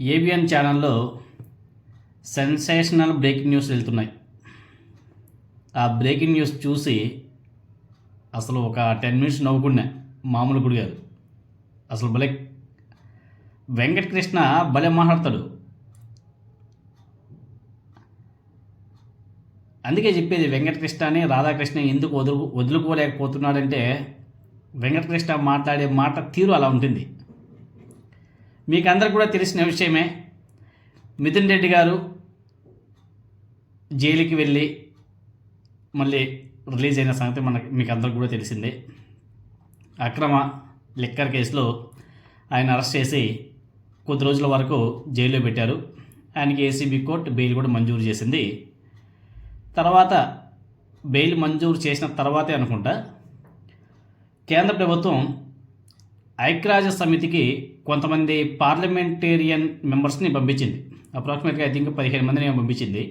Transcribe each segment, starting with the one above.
ABN ఛానల్లో sensational breaking news వెళ్తున్నాయి. ఆ బ్రేకింగ్ న్యూస్ చూసి అసలు ఒక టెన్ మినిట్స్ నవ్వుకున్నా మామూలు గుడి గారు అసలు భలే వెంకటకృష్ణ భలే మాట్లాడతాడు. అందుకే చెప్పేది వెంకటకృష్ణని రాధాకృష్ణ ఎందుకు వదులు వదులుకోలేకపోతున్నాడంటే వెంకటకృష్ణ మాట్లాడే మాట తీరు అలా ఉంటుంది. మీకు అందరు కూడా తెలిసిన విషయమే. మిథున్ రెడ్డి గారు జైలుకి వెళ్ళి మళ్ళీ రిలీజ్ అయిన సంగతి మనకి మీకు అందరికి కూడా తెలిసిందే. అక్రమ లిక్కర్ కేసులో ఆయన అరెస్ట్ చేసి కొద్ది రోజుల వరకు జైల్లో పెట్టారు. ఆయనకి ఏసీబీ కోర్టు బెయిల్ కూడా మంజూరు చేసింది. తర్వాత బెయిల్ మంజూరు చేసిన తర్వాతే అనుకుంటా. కేంద్ర ప్రభుత్వం ఐక్యరాజ్య సమితికి కొంతమంది పార్లమెంటేరియన్ మెంబర్స్ని పంపించింది. అప్రాక్సిమేట్గా ఐ థింక్ పదిహేను మందిని పంపించింది.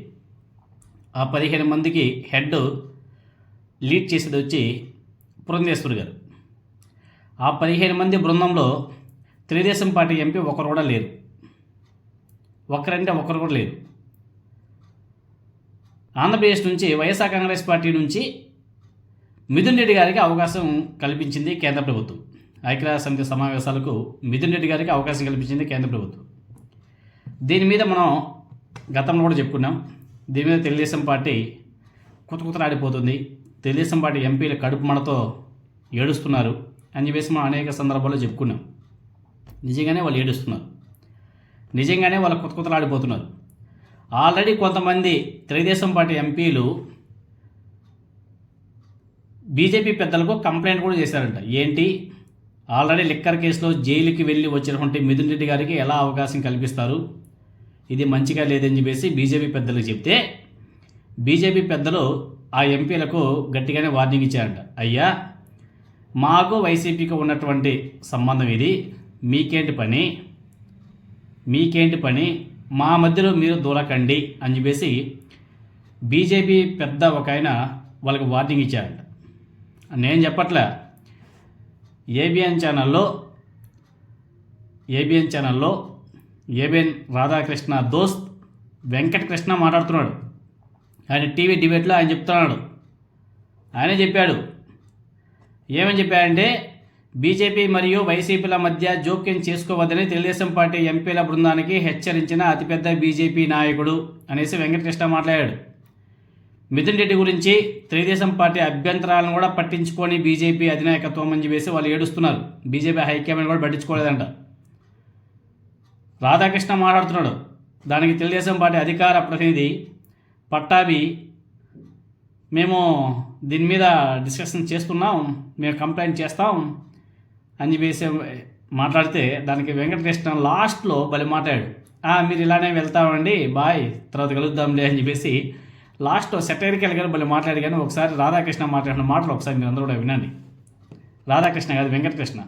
ఆ పదిహేను మందికి హెడ్ లీడ్ చేసేది వచ్చి పురంధేశ్వరి గారు. ఆ పదిహేను మంది బృందంలో తెలుగుదేశం పార్టీ ఎంపీ ఒకరు కూడా లేరు. ఒకరంటే ఒకరు కూడా లేరు. ఆంధ్రప్రదేశ్ నుంచి వైఎస్ఆర్ కాంగ్రెస్ పార్టీ నుంచి మిథున్ రెడ్డి గారికి అవకాశం కల్పించింది కేంద్ర ప్రభుత్వం. ఐక్యరాజ్య సమితి సమావేశాలకు మిథున్ రెడ్డి గారికి అవకాశం కల్పించింది కేంద్ర ప్రభుత్వం. దీని మీద మనం గతంలో కూడా చెప్పుకున్నాం. దీని మీద తెలుగుదేశం పార్టీ కుతకుతలాడిపోతుంది. తెలుగుదేశం పార్టీ ఎంపీలు కడుపు మనతో ఏడుస్తున్నారు అని చెప్పేసి మనం అనేక సందర్భాల్లో చెప్పుకున్నాం. నిజంగానే వాళ్ళు ఏడుస్తున్నారు. నిజంగానే వాళ్ళు కుతకుతలాడిపోతున్నారు. ఆల్రెడీ కొంతమంది తెలుగుదేశం పార్టీ ఎంపీలు బీజేపీ పెద్దలకు కంప్లైంట్ కూడా చేశారంట. ఏంటి? ఆల్రెడీ లిక్కర్ కేసులో జైలుకి వెళ్ళి వచ్చినటువంటి మిథున్ రెడ్డి గారికి ఎలా అవకాశం కల్పిస్తారు? ఇది మంచిగా లేదని చెప్పేసి బీజేపీ పెద్దలకు చెప్తే బీజేపీ పెద్దలు ఆ ఎంపీలకు గట్టిగానే వార్నింగ్ ఇచ్చారంట. అయ్యా మాకు వైసీపీకి ఉన్నటువంటి సంబంధం ఇది మీకేంటి పని? మీకేంటి పని? మా మధ్యలో మీరు దూరకండి అని చెప్పేసి బీజేపీ పెద్ద ఒక ఆయన వాళ్ళకి వార్నింగ్ ఇచ్చారంట. నేను చెప్పట్లే ఏబిఎన్ ఛానల్లో ఏబిఎన్ ఛానల్లో ఏబిఎన్ రాధాకృష్ణ దోస్త్ వెంకటకృష్ణ మాట్లాడుతున్నాడు. ఆయన టీవీ డిబేట్లో ఆయన చెప్తున్నాడు. ఆయనే చెప్పాడు. ఏమని చెప్పాడంటే బీజేపీ మరియు వైసీపీల మధ్య జోక్యం చేసుకోవద్దని తెలుగుదేశం పార్టీ ఎంపీల బృందానికి హెచ్చరించిన అతిపెద్ద బీజేపీ నాయకుడు అనేసి వెంకటకృష్ణ మాట్లాడాడు. మిథున్ రెడ్డి గురించి తెలుగుదేశం పార్టీ అభ్యంతరాలను కూడా పట్టించుకొని బీజేపీ అధినాయకత్వం అని చెప్పేసి వాళ్ళు ఏడుస్తున్నారు. బీజేపీ హైకమాండ్ కూడా పట్టించుకోలేదంట. రాధాకృష్ణ మాట్లాడుతున్నాడు. దానికి తెలుగుదేశం పార్టీ అధికార ప్రతినిధి పట్టాభి మేము దీని మీద డిస్కషన్ చేస్తున్నాం మేము కంప్లైంట్ చేస్తాం అని చెప్పేసి మాట్లాడితే దానికి వెంకటకృష్ణ లాస్ట్లో బలి మాట్లాడాడు మీరు ఇలానే వెళ్తామండి బాయ్ తర్వాత కలుద్దాంలే అని చెప్పేసి లాస్ట్ సెటైరికల్ గారు మళ్ళీ మాట్లాడి కానీ ఒకసారి రాధాకృష్ణ మాట్లాడిన మాటలు ఒకసారి మీరు అందరూ కూడా వినండి. రాధాకృష్ణ కాదు వెంకటకృష్ణ.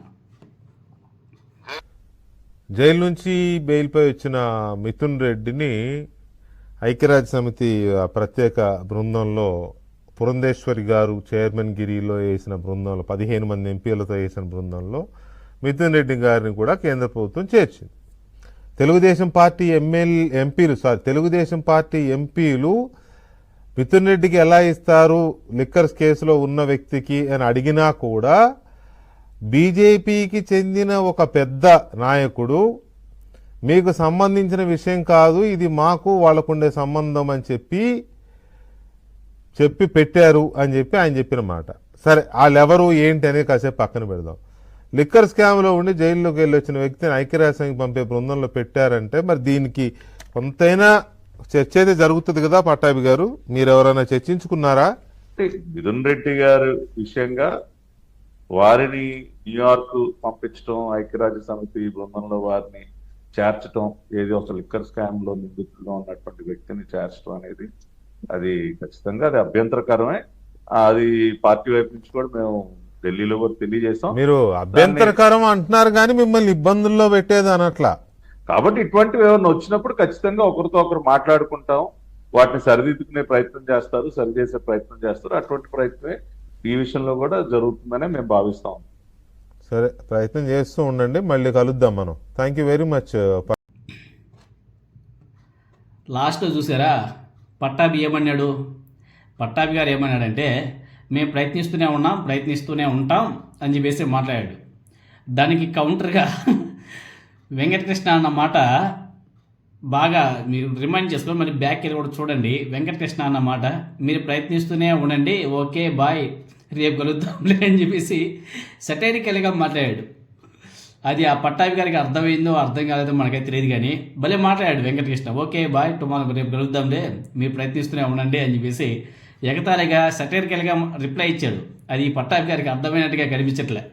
జైలు నుంచి బెయిల్పై వచ్చిన మిథున్ రెడ్డిని ఐక్యరాజ్య సమితి ప్రత్యేక బృందంలో పురంధేశ్వరి గారు చైర్మన్ గిరిలో వేసిన బృందంలో పదిహేను మంది ఎంపీలతో వేసిన బృందంలో మిథున్ రెడ్డి గారిని కూడా కేంద్ర ప్రభుత్వం చేర్చింది. తెలుగుదేశం పార్టీ ఎమ్మెల్ ఎంపీలు సారీ తెలుగుదేశం పార్టీ ఎంపీలు మిథున్ రెడ్డికి ఎలా ఇస్తారు? లిక్కర్స్ కేసులో ఉన్న వ్యక్తికి అని అడిగినా కూడా బీజేపీకి చెందిన ఒక పెద్ద నాయకుడు మీకు సంబంధించిన విషయం కాదు ఇది మాకు వాళ్ళకుండే సంబంధం అని చెప్పి చెప్పి పెట్టారు అని చెప్పి ఆయన చెప్పిన మాట. సరే వాళ్ళెవరు ఏంటి అనేది కాసేపు పక్కన పెడదాం. లిక్కర్ స్కామ్లో ఉండి జైల్లోకి వెళ్ళి వచ్చిన వ్యక్తిని ఐక్యరాజ్యానికి పంపే బృందంలో పెట్టారంటే మరి దీనికి కొంతైనా చర్చ అయితే జరుగుతుంది కదా పట్టాభి గారు? మీరు ఎవరైనా చర్చించుకున్నారా మిథున్ రెడ్డి గారు విషయంగా వారిని న్యూయార్క్ పంపించడం ఐక్యరాజ్య సమితి బృందంలో వారిని చేర్చడం ఏది ఒక లిక్కర్ స్కామ్లో నిందితుల్లో ఉన్నటువంటి వ్యక్తిని చేర్చడం అనేది అది ఖచ్చితంగా అది అభ్యంతరకరమే. అది పార్టీ వైపు నుంచి కూడా మేము ఢిల్లీలో కూడా తెలియజేసాం మీరు అభ్యంతరకరం అంటున్నారు కానీ మిమ్మల్ని ఇబ్బందుల్లో పెట్టేది అనట్లా. కాబట్టి ఇటువంటివి ఏమైనా వచ్చినప్పుడు ఖచ్చితంగా ఒకరితో ఒకరు మాట్లాడుకుంటాం. వాటిని సరిదిద్దుకునే ప్రయత్నం చేస్తారు సరిచేసే ప్రయత్నం చేస్తారు. అటువంటి ప్రయత్నమే ఈ విషయంలో కూడా జరుగుతుందనే మేము భావిస్తాం. సరే ప్రయత్నం చేస్తూ ఉండండి. మళ్ళీ కలుద్దాం మనం. థ్యాంక్ యూ వెరీ మచ్ లాస్ట్లో చూసారా? పట్టాభి ఏమన్నాడు? పట్టాభి గారు ఏమన్నాడంటే మేము ప్రయత్నిస్తూనే ఉన్నాం ప్రయత్నిస్తూనే ఉంటాం అని చెప్పేసి మాట్లాడాడు. దానికి కౌంటర్గా వెంకటకృష్ణ అన్న మాట బాగా మీరు రిమైండ్ చేసుకొని మళ్ళీ బ్యాక్ వెళ్ళి కూడా చూడండి. వెంకటకృష్ణ అన్న మాట మీరు ప్రయత్నిస్తూనే ఉండండి. Okay bye. రేపు కలుద్దాంలే అని చెప్పేసి సెటైరికల్గా మాట్లాడాడు. అది ఆ పట్టాభి గారికి అర్థమైందో అర్థం కాలేదో మనకైతే తెలియదు కానీ భలే మాట్లాడాడు వెంకటకృష్ణ. Okay bye. టుమారో రేపు కలుద్దాంలే. మీరు ప్రయత్నిస్తూనే ఉండండి అని చెప్పేసి ఎగతాళిగా సెటైరికల్గా రిప్లై ఇచ్చాడు. అది ఈ పట్టాభి గారికి అర్థమైనట్టుగా కనిపించట్లే.